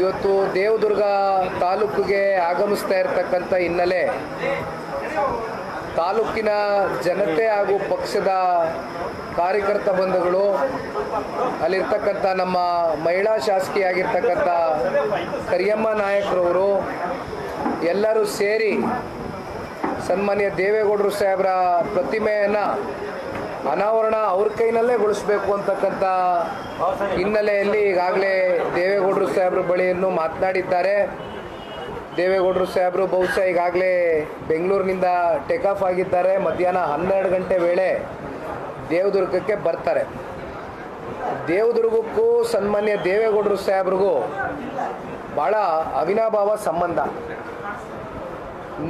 ಇವತ್ತು ದೇವದುರ್ಗ ತಾಲೂಕಿಗೆ ಆಗಮಿಸ್ತಾ ಇರತಕ್ಕಂಥ ಹಿನ್ನೆಲೆ ತಾಲೂಕಿನ ಜನತೆ ಹಾಗೂ ಪಕ್ಷದ ಕಾರ್ಯಕರ್ತ ಬಂಧುಗಳು, ಅಲ್ಲಿರ್ತಕ್ಕಂಥ ನಮ್ಮ ಮಹಿಳಾ ಶಾಸಕಿಯಾಗಿರ್ತಕ್ಕಂಥ ಕರಿಯಮ್ಮ ನಾಯಕರವರು ಎಲ್ಲರೂ ಸೇರಿ ಸನ್ಮಾನ್ಯ ದೇವೇಗೌಡರು ಸಾಹೇಬರ ಪ್ರತಿಮೆಯನ್ನು ಅನಾವರಣ ಅವ್ರ ಕೈನಲ್ಲೇ ಗೊಳಿಸ್ಬೇಕು ಅಂತಕ್ಕಂಥ ಹಿನ್ನೆಲೆಯಲ್ಲಿ ಈಗಾಗಲೇ ದೇವೇಗೌಡರು ಸಾಹೇಬ್ರ ಬಳಿಯನ್ನು ಮಾತನಾಡಿದ್ದಾರೆ. ದೇವೇಗೌಡರು ಸಾಹೇಬರು ಬಹುಶಃ ಈಗಾಗಲೇ ಬೆಂಗಳೂರಿನಿಂದ ಟೇಕ್ ಆಫ್ ಆಗಿದ್ದಾರೆ. ಮಧ್ಯಾಹ್ನ ಹನ್ನೆರಡು ಗಂಟೆ ವೇಳೆ ದೇವದುರ್ಗಕ್ಕೆ ಬರ್ತಾರೆ. ದೇವದುರ್ಗಕ್ಕೂ ಸನ್ಮಾನ್ಯ ದೇವೇಗೌಡರು ಸಾಹೇಬ್ರಿಗೂ ಭಾಳ ಅವಿನಾಭಾವ ಸಂಬಂಧ.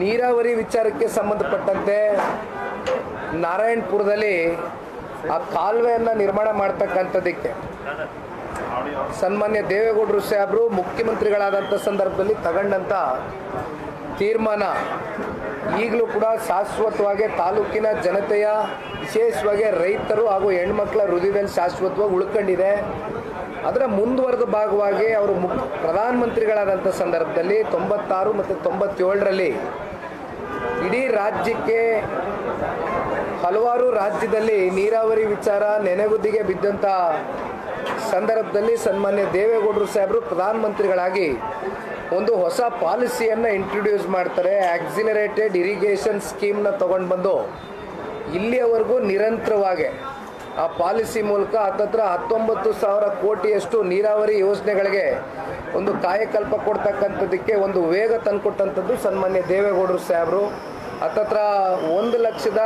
ನೀರಾವರಿ ವಿಚಾರಕ್ಕೆ ಸಂಬಂಧಪಟ್ಟಂತೆ ನಾರಾಯಣಪುರದಲ್ಲಿ ಆ ಕಾಲುವೆಯನ್ನು ನಿರ್ಮಾಣ ಮಾಡ್ತಕ್ಕಂಥದ್ದಕ್ಕೆ. ಸನ್ಮಾನ್ಯ ದೇವೇಗೌಡರು ಸಾಹೇಬರು ಮುಖ್ಯಮಂತ್ರಿಗಳಾದಂಥ ಸಂದರ್ಭದಲ್ಲಿ ತಗೊಂಡಂಥ ತೀರ್ಮಾನ ಈಗಲೂ ಕೂಡ ಶಾಶ್ವತವಾಗಿ ತಾಲೂಕಿನ ಜನತೆಯ, ವಿಶೇಷವಾಗಿ ರೈತರು ಹಾಗೂ ಹೆಣ್ಮಕ್ಳ ಹೃದಯದಲ್ಲಿ ಶಾಶ್ವತವಾಗಿ ಉಳ್ಕೊಂಡಿದೆ. ಅದರ ಮುಂದುವರೆದ ಭಾಗವಾಗಿ ಅವರು ಮುಖ್ಯ ಪ್ರಧಾನಮಂತ್ರಿಗಳಾದಂಥ ಸಂದರ್ಭದಲ್ಲಿ ತೊಂಬತ್ತಾರು ಮತ್ತು ತೊಂಬತ್ತೇಳರಲ್ಲಿ ಇಡೀ ರಾಜ್ಯಕ್ಕೆ ಹಲವಾರು ರಾಜ್ಯದಲ್ಲಿ ನೀರಾವರಿ ವಿಚಾರ ನೆನೆಗುದಿಗೆ ಬಿದ್ದಂಥ ಸಂದರ್ಭದಲ್ಲಿ ಸನ್ಮಾನ್ಯ ದೇವೇಗೌಡರು ಸಾಹೇಬರು ಪ್ರಧಾನಮಂತ್ರಿಗಳಾಗಿ ಒಂದು ಹೊಸ ಪಾಲಿಸಿಯನ್ನು ಇಂಟ್ರೊಡ್ಯೂಸ್ ಮಾಡ್ತಾರೆ. ಆಕ್ಸಿಲರೇಟೆಡ್ ಇರಿಗೇಷನ್ ಸ್ಕೀಮ್ನ ತೊಗೊಂಡು ಬಂದು ಇಲ್ಲಿಯವರೆಗೂ ನಿರಂತರವಾಗಿ ಆ ಪಾಲಿಸಿ ಮೂಲಕ ಹತ್ತತ್ರ ಹತ್ತೊಂಬತ್ತು ಸಾವಿರ ಕೋಟಿಯಷ್ಟು ನೀರಾವರಿ ಯೋಜನೆಗಳಿಗೆ ಒಂದು ಕಾಯಕಲ್ಪ ಕೊಡ್ತಕ್ಕಂಥದ್ದಕ್ಕೆ ಒಂದು ವೇಗ ತಂದುಕೊಟ್ಟಂಥದ್ದು ಸನ್ಮಾನ್ಯ ದೇವೇಗೌಡರು ಸಾಹೇಬರು. ಹತ್ತತ್ರ ಒಂದು ಲಕ್ಷದ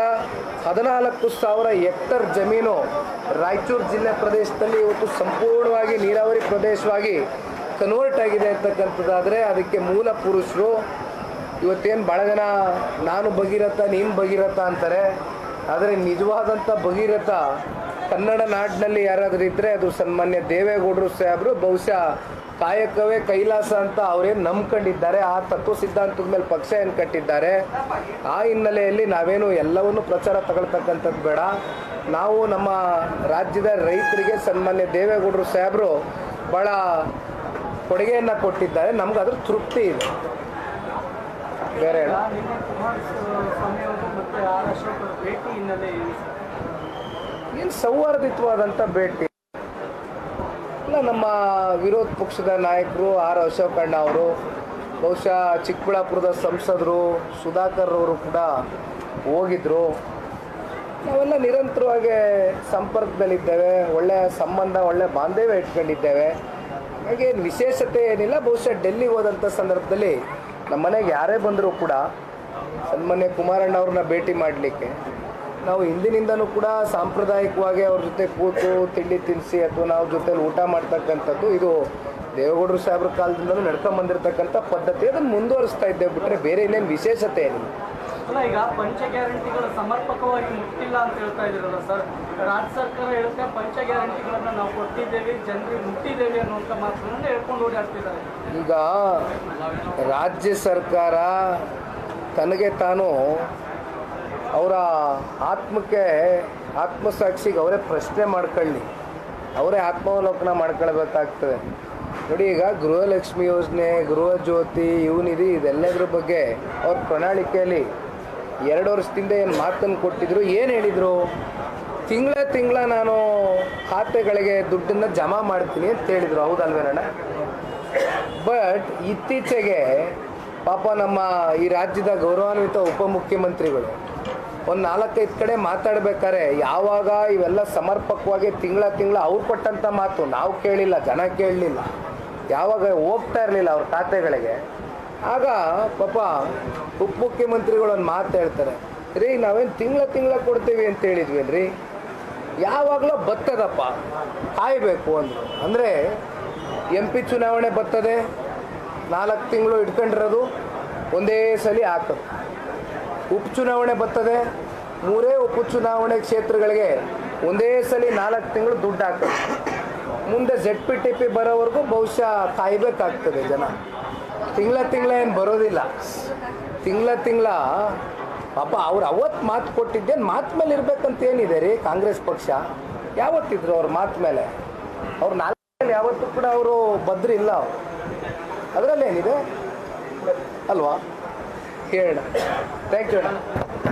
ಹದಿನಾಲ್ಕು ಸಾವಿರ ಹೆಕ್ಟರ್ ಜಮೀನು ರಾಯಚೂರು ಜಿಲ್ಲೆ ಪ್ರದೇಶದಲ್ಲಿ ಇವತ್ತು ಸಂಪೂರ್ಣವಾಗಿ ನೀರಾವರಿ ಪ್ರದೇಶವಾಗಿ ಕನ್ವರ್ಟ್ ಆಗಿದೆ ಅಂತಕ್ಕಂಥದ್ದಾದರೆ ಅದಕ್ಕೆ ಮೂಲ ಪುರುಷರು ಇವತ್ತೇನು ಭಾಳ ಜನ ನಾನು ಭಗೀರಥ, ನೀನು ಭಗೀರಥ ಅಂತಾರೆ. ಆದರೆ ನಿಜವಾದಂಥ ಭಗೀರಥ ಕನ್ನಡ ನಾಡಿನಲ್ಲಿ ಯಾರಾದರೂ ಇದ್ದರೆ ಅದು ಸನ್ಮಾನ್ಯ ದೇವೇಗೌಡರು ಸಾಹೇಬರು ಬಹುಶಃ ಕಾಯಕವೇ ಕೈಲಾಸ ಅಂತ ಅವರೇನು ನಂಬ್ಕೊಂಡಿದ್ದಾರೆ. ಆ ತತ್ವ ಸಿದ್ಧಾಂತದ ಮೇಲೆ ಪಕ್ಷ ಏನು ಕಟ್ಟಿದ್ದಾರೆ? ಆ ಹಿನ್ನೆಲೆಯಲ್ಲಿ ನಾವೇನು ಎಲ್ಲವನ್ನು ಪ್ರಚಾರ ತಗೊಳ್ತಕ್ಕಂಥದ್ದು ಬೇಡ. ನಾವು ನಮ್ಮ ರಾಜ್ಯದ ರೈತರಿಗೆ ಸನ್ಮಾನ್ಯ ದೇವೇಗೌಡರು ಸಾಹೇಬರು ಭಾಳ ಕೊಡುಗೆಯನ್ನು ಕೊಟ್ಟಿದ್ದಾರೆ. ನಮ್ಗೆ ಅದ್ರ ತೃಪ್ತಿ ಇದೆ. ಬೇರೆ ಏನು? ಸೌಹಾರ್ದಿತವಾದಂಥ ಕುಮಾರಸ್ವಾಮಿ ನಮ್ಮ ವಿರೋಧ ಪಕ್ಷದ ನಾಯಕರು ಆರ್ ಅಶೋಕಣ್ಣ ಅವರು, ಬಹುಶಃ ಚಿಕ್ಕಬಳ್ಳಾಪುರದ ಸಂಸದರು ಸುಧಾಕರ್ ಅವರು ಕೂಡ ಹೋಗಿದ್ದರು ನಾವೆಲ್ಲ ನಿರಂತರವಾಗಿ ಸಂಪರ್ಕದಲ್ಲಿದ್ದೇವೆ ಒಳ್ಳೆಯ ಸಂಬಂಧ, ಒಳ್ಳೆ ಬಾಂಧವ್ಯ ಇಟ್ಕೊಂಡಿದ್ದೇವೆ. ಹಾಗೆ ವಿಶೇಷತೆ ಏನಿಲ್ಲ, ಬಹುಶಃ ಡೆಲ್ಲಿ ಹೋದಂಥ ಸಂದರ್ಭದಲ್ಲಿ ನಮ್ಮ ಮನೆಗೆ ಯಾರೇ ಬಂದರೂ ಕೂಡ ಸನ್ಮಾನ್ಯ ಕುಮಾರಣ್ಣ ಅವ್ರನ್ನ ಭೇಟಿ ಮಾಡಲಿಕ್ಕೆ. ನಾವು ಹಿಂದಿನಿಂದನೂ ಕೂಡ ಸಾಂಪ್ರದಾಯಿಕವಾಗಿ ಅವ್ರ ಜೊತೆ ಕೂತು ತಿಂಡಿ ತಿನಿಸಿ ಅಥವಾ ನಾವು ಜೊತೆಲಿ ಊಟ ಮಾಡ್ತಕ್ಕಂಥದ್ದು ಇದು ದೇವೇಗೌಡರು ಸಾಹೇಬ್ರ ಕಾಲದಿಂದಲೂ ನಡ್ಕೊಂಬಂದಿರತಕ್ಕಂಥ ಪದ್ಧತಿ. ಅದನ್ನು ಮುಂದುವರಿಸ್ತಾ ಇದ್ದೇವೆ ಬಿಟ್ಟರೆ ಬೇರೆ ಇನ್ನೇನು ವಿಶೇಷತೆ ಏನಿಲ್ಲ. ಅಲ್ಲ ಈಗ ಪಂಚ ಗ್ಯಾರಂಟಿಗಳು ಸಮರ್ಪಕವಾಗಿ ಮುಟ್ಟಿಲ್ಲ ಅಂತ ಹೇಳ್ತಾ ಇದ್ದೀರಲ್ಲ ಸರ್. ರಾಜ್ಯ ಸರ್ಕಾರ ಹೇಳುತ್ತೆ ಪಂಚ ಗ್ಯಾರಂಟಿಗಳನ್ನು ನಾವು ಕೊಟ್ಟಿದ್ದೇವೆ ಜನರಿಗೆ ಮುಟ್ಟಿದ್ದೇವೆ ಅನ್ನುವಂಥ ಮಾತನ್ನ ಹೇಳ್ಕೊಂಡು ಓಡಾಡ್ತಿದ್ದಾರೆ. ಈಗ ರಾಜ್ಯ ಸರ್ಕಾರ ತನಗೆ ತಾನು ಅವರ ಆತ್ಮಕ್ಕೆ, ಆತ್ಮಸಾಕ್ಷಿಗೆ ಅವರೇ ಪ್ರಶ್ನೆ ಮಾಡ್ಕೊಳ್ಳಿ. ಅವರೇ ಆತ್ಮಾವಲೋಕನ ಮಾಡ್ಕೊಳ್ಬೇಕಾಗ್ತದೆ. ನೋಡಿ ಈಗ ಗೃಹಲಕ್ಷ್ಮಿ ಯೋಜನೆ ಗೃಹ ಜ್ಯೋತಿ ಇವನಿಧಿ ಇದೆಲ್ಲದ್ರ ಬಗ್ಗೆ ಅವ್ರ ಪ್ರಣಾಳಿಕೆಯಲ್ಲಿ ಎರಡು ವರ್ಷದಿಂದ ಏನು ಮಾತನ್ನು ಕೊಟ್ಟಿದ್ರು, ಏನು ಹೇಳಿದರು? ತಿಂಗಳ ತಿಂಗಳ ನಾನು ಖಾತೆಗಳಿಗೆ ದುಡ್ಡನ್ನು ಜಮಾ ಮಾಡ್ತೀನಿ ಅಂತ ಹೇಳಿದರು. ಹೌದಲ್ವೇನಣ್ಣ ಬಟ್ ಇತ್ತೀಚೆಗೆ ಪಾಪ ನಮ್ಮ ಈ ರಾಜ್ಯದ ಗೌರವಾನ್ವಿತ ಉಪಮುಖ್ಯಮಂತ್ರಿಗಳು ಒಂದು ನಾಲ್ಕೈದು ಕಡೆ ಮಾತಾಡ್ಬೇಕಾರೆ ಯಾವಾಗ ಇವೆಲ್ಲ ಸಮರ್ಪಕವಾಗಿ ತಿಂಗಳ ತಿಂಗಳ ಅವ್ರು ಕೊಟ್ಟಂಥ ಮಾತು ನಾವು ಕೇಳಿಲ್ಲ, ಜನ ಕೇಳಲಿಲ್ಲ. ಯಾವಾಗ ಹೋಗ್ತಾ ಇರಲಿಲ್ಲ ಅವ್ರ ಖಾತೆಗಳಿಗೆ ಆಗ ಪಾಪ ಉಪಮುಖ್ಯಮಂತ್ರಿಗಳು ಒಂದು ಮಾತು ಹೇಳ್ತಾರೆ, ರೀ ನಾವೇನು ತಿಂಗಳ ತಿಂಗಳ ಕೊಡ್ತೀವಿ ಅಂತ ಹೇಳಿದ್ವೇನ್ರಿ ಯಾವಾಗಲೂ ಬತ್ತದಪ್ಪ, ಕಾಯಬೇಕು ಅಂದರು. ಅಂದರೆ ಎಂ ಪಿ ಚುನಾವಣೆ ಬತ್ತದೆ, ನಾಲ್ಕು ತಿಂಗಳು ಇಟ್ಕೊಂಡಿರೋದು, ಒಂದೇ ಸಲ ಹಾಕೋದು ಉಪಚುನಾವಣೆ ಬರ್ತದೆ. ಮೂರೇ ಉಪಚುನಾವಣೆ ಕ್ಷೇತ್ರಗಳಿಗೆ ಒಂದೇ ಸಲ ನಾಲ್ಕು ತಿಂಗಳು ದುಡ್ಡು ಹಾಕ್ತದೆ ಮುಂದೆ ಜೆಡ್ ಪಿ ಟಿ ಪಿ ಬರೋವರೆಗೂ ಬಹುಶಃ ಕಾಯಬೇಕಾಗ್ತದೆ ಜನ. ತಿಂಗಳ ತಿಂಗಳ ಏನು ಬರೋದಿಲ್ಲ. ತಿಂಗಳ ತಿಂಗಳ ಪಾಪ ಅವ್ರು ಅವತ್ತು ಮಾತು ಕೊಟ್ಟಿದ್ದೇನು ಮಾತು ಮೇಲೆ ಇರಬೇಕಂತ ಏನಿದೆ ರೀ ಕಾಂಗ್ರೆಸ್ ಪಕ್ಷ? ಯಾವತ್ತಿದ್ರು ಅವ್ರ ಮಾತು ಮೇಲೆ? ಅವ್ರು ನಾಲ್ಕು ಯಾವತ್ತೂ ಕೂಡ ಅವರು ಬದ್ರಿಲ್ಲ ಅದರಲ್ಲೇನಿದೆ? ಅಲ್ವಾ? ಹೇಳೋಣ ಥ್ಯಾಂಕ್ ಯು ಅಣ್ಣ